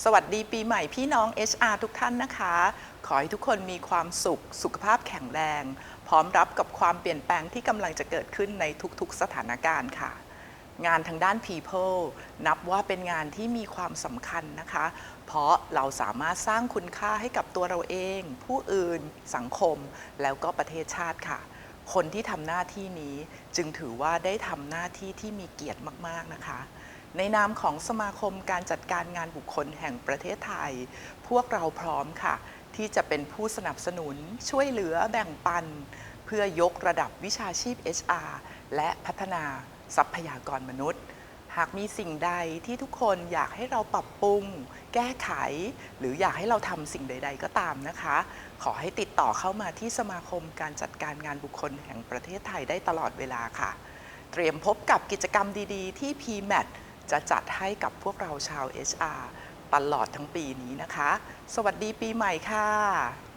สวัสดีปีใหม่พี่น้อง HR ทุกท่านนะคะ ขอให้ทุกคนมีความสุข สุขภาพแข็งแรง พร้อมรับกับความเปลี่ยนแปลงที่กำลังจะเกิดขึ้นในทุกๆสถานการณ์ค่ะ งานทางด้าน People นับว่าเป็นงานที่มีความสำคัญนะคะ เพราะเราสามารถสร้างคุณค่าให้กับตัวเราเอง ผู้อื่น สังคม แล้วก็ประเทศชาติค่ะ คนที่ทำหน้าที่นี้จึงถือว่าได้ทำหน้าที่ที่มีเกียรติมากๆนะคะ ในนามของสมาคมการจัดการงานบุคคลแห่งประเทศไทย พวกเราพร้อมค่ะ ที่จะเป็นผู้สนับสนุน ช่วยเหลือแบ่งปัน เพื่อยกระดับวิชาชีพ HR และพัฒนาทรัพยากรมนุษย์ หากมีสิ่งใดที่ทุกคนอยากให้เราปรับปรุง แก้ไข หรืออยากให้เราทำสิ่งใด ๆ ก็ตามนะคะ ขอให้ติดต่อเข้ามาที่สมาคมการจัดการงานบุคคลแห่งประเทศไทยได้ตลอดเวลาค่ะ เตรียมพบกับกิจกรรมดี ๆ ที่ PMAT จะจัดให้กับพวกเราชาว HR ตลอดทั้งปีนี้นะคะ สวัสดีปีใหม่ค่ะ